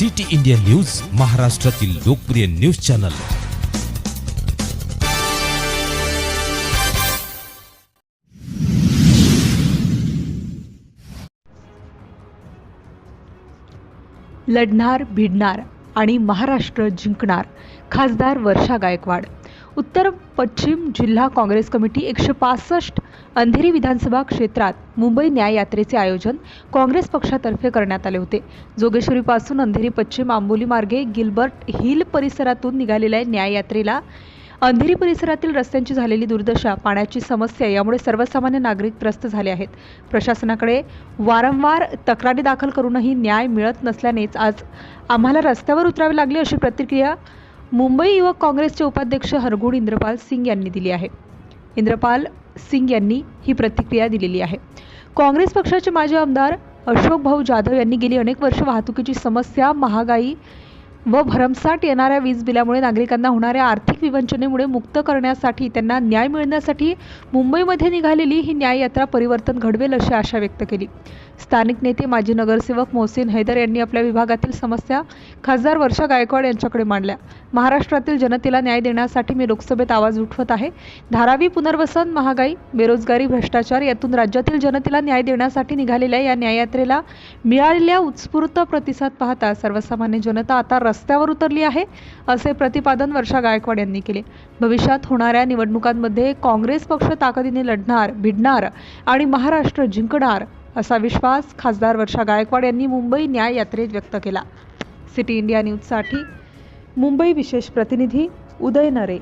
City India news महाराष्ट्रातील लोकप्रिय news channel. लढणार भिडणार. आणि महाराष्ट्र जिंकणार खासदार वर्षा गायकवाड. उत्तर पश्चिम जिल्हा काँग्रेस कमिटी एकशे पासष्ट अंधेरी विधानसभा क्षेत्रात मुंबई न्याय यात्रेचे आयोजन काँग्रेस पक्षातर्फे करण्यात आले होते. जोगेश्वरीपासून अंधेरी पश्चिम आंबोली मार्गे गिलबर्ट हिल परिसरातून निघालेल्या न्याय यात्रेला अंधेरी परिसरातील रस्त्यांची झालेली दुर्दशा पाण्याची समस्या यामुळे सर्वसामान्य नागरिक त्रस्त झाले आहेत. प्रशासनाकडे वारंवार तक्रारी दाखल करूनही न्याय मिळत नसल्यानेच आज आम्हाला रस्त्यावर उतरावे लागले अशी प्रतिक्रिया मुंबई युवक काँग्रेसचे उपाध्यक्ष हरगुण इंद्रपाल सिंग यांनी दिली आहे. इंद्रपाल सिंग यांनी ही प्रतिक्रिया दिलेली आहे. काँग्रेस पक्षाचे माजी आमदार अशोक भाऊ जाधव यांनी गेली अनेक वर्ष वाहतुकीची समस्या महागाई व भरमसाठ येणाऱ्या वीज बिलामुळे नागरिकांना होणाऱ्या आर्थिक विवंचनेमुळे मुक्त करण्यासाठी त्यांना न्याय मिळण्यासाठी मुंबईमध्ये निघालेली ही न्याय यात्रा परिवर्तन घडवेल अशी आशा व्यक्त केली. स्थानिक नेते माजी नगरसेवक मोहसिन हैदर यांनी आपल्या विभागातील समस्या खासदार वर्षा गायकवाड यांच्याकडे मांडल्या. महाराष्ट्रातील जनतेला न्याय देण्यासाठी मी लोकसभेत आवाज उठवत आहे. धारावी पुनर्वसन महागाई बेरोजगारी भ्रष्टाचार यातून राज्यातील जनतेला न्याय देण्यासाठी निघालेल्या या न्याययात्रेला मिळालेल्या उत्स्फूर्त प्रतिसाद पाहता सर्वसामान्य जनता आता रस्त्यावर उतरली आहे असे प्रतिपादन वर्षा गायकवाड यांनी केले. भविष्यात होणाऱ्या निवडणुकांमध्ये काँग्रेस पक्ष ताकदीने लढणार भिडणार आणि महाराष्ट्र जिंकणार असा विश्वास खासदार वर्षा गायकवाड यांनी मुंबई न्याय यात्रेत व्यक्त केला. सिटी इंडिया न्यूजसाठी मुंबई विशेष प्रतिनिधी उदय नरे.